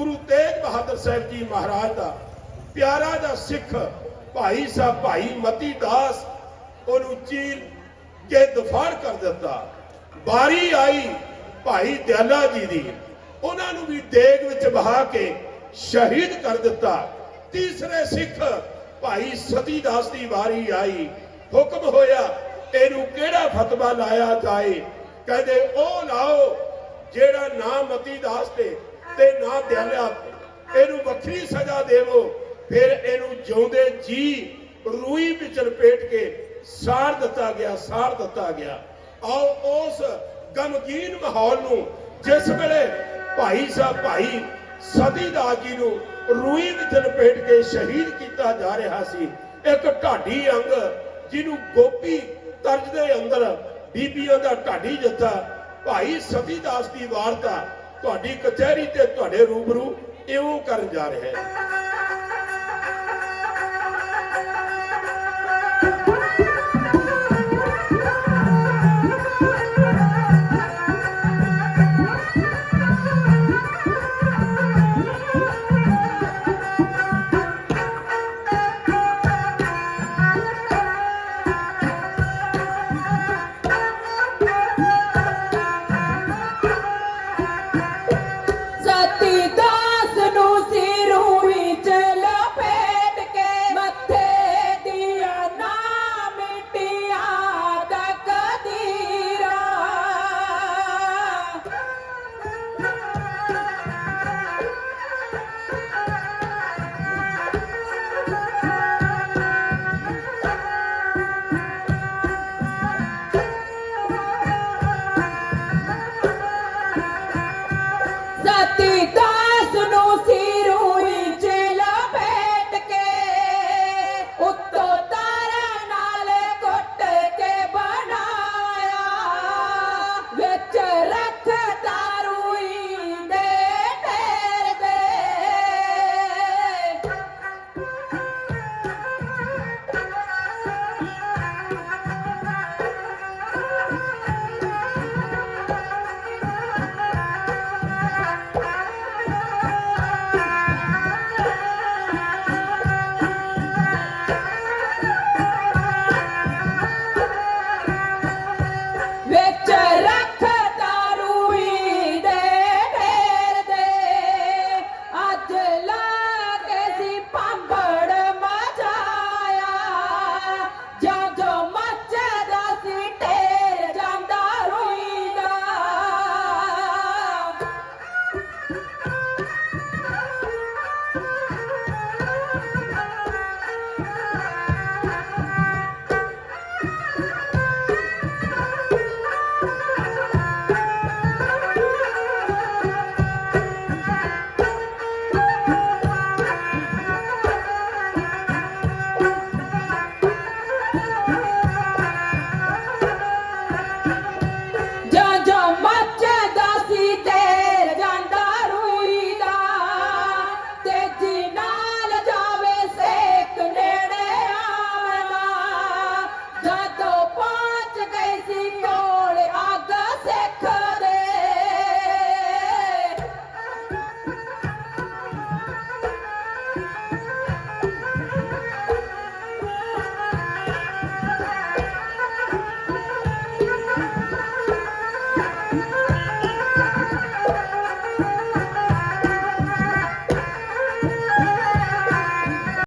ਗੁਰੂ ਤੇਗ ਬਹਾਦਰ ਸਾਹਿਬ ਜੀ ਮਹਾਰਾਜ ਦਾ, ਪਿਆਰਾ ਦਾ ਸਿੱਖ ਭਾਈ ਸਾਹਿਬ ਭਾਈ ਮਤੀ ਦਾਸ, ਉਹਨੂੰ ਚੀਰ ਕੇ ਦਫਾੜ ਕਰ ਦਿੱਤਾ। ਬਾਰੀ ਆਈ ਭਾਈ ਦਿਆਲਾ ਜੀ ਦੀ, ਉਹਨਾਂ ਨੂੰ ਵੀ ਦੇਗ ਵਿੱਚ ਬਹਾ ਕੇ ਸ਼ਹੀਦ ਕਰ ਦਿੱਤਾ। ਤੀਸਰੇ ਸਿੱਖ ਭਾਈ ਸਤੀ ਦਾਸ ਦੀ ਵਾਰੀ ਆਈ, ਹੁਕਮ ਹੋਇਆ ਇਹਨੂੰ ਕਿਹੜਾ ਫਤਵਾ ਲਾਇਆ ਜਾਏ? ਕਹਿੰਦੇ, ਉਹ ਲਾਓ ਜਿਹੜਾ ਨਾ ਮਤੀ ਦਾਸ ਤੇ ਤੇ ਨਾ ਦਿਆਲਾ ਇਹਨੂੰ ਵੱਖਰੀ ਸਜ਼ਾ ਦੇਵੋ। ਫਿਰ ਇਹਨੂੰ ਜਿਉਂਦੇ ਜੀ ਰੂਈ ਵਿੱਚ ਲਪੇਟ ਕੇ ਸਾੜ ਦਿੱਤਾ ਗਿਆ, ਸਾੜ ਦਿੱਤਾ ਗਿਆ। ਆਓ ਉਸ ਗਮਗੀਨ ਮਾਹੌਲ ਨੂੰ, ਜਿਸ ਵੇਲੇ ਭਾਈ ਸਾਹਿਬ, ਭਾਈ ਸਤੀਦਾਸ ਜੀ ਨੂੰ ਰੂਈ ਵਿੱਚ ਲਪੇਟ ਕੇ ਸ਼ਹੀਦ ਕੀਤਾ ਜਾ ਰਿਹਾ ਸੀ, ਇੱਕ ਢਾਡੀ ਅੰਗ ਜਿਹਨੂੰ ਗੋਪੀ ਤਰਜ ਦੇ ਅੰਦਰ ਬੀਬੀਆਂ ਦਾ ਢਾਡੀ ਜੱਥਾ, ਭਾਈ ਸਤੀ ਦਾਸ ਦੀ ਵਾਰਤਾ ਤੁਹਾਡੀ ਕਚਹਿਰੀ ਤੇ ਤੁਹਾਡੇ ਰੂਬਰੂ ਇਉਂ ਕਰਨ ਜਾ ਰਿਹਾ ਹੈ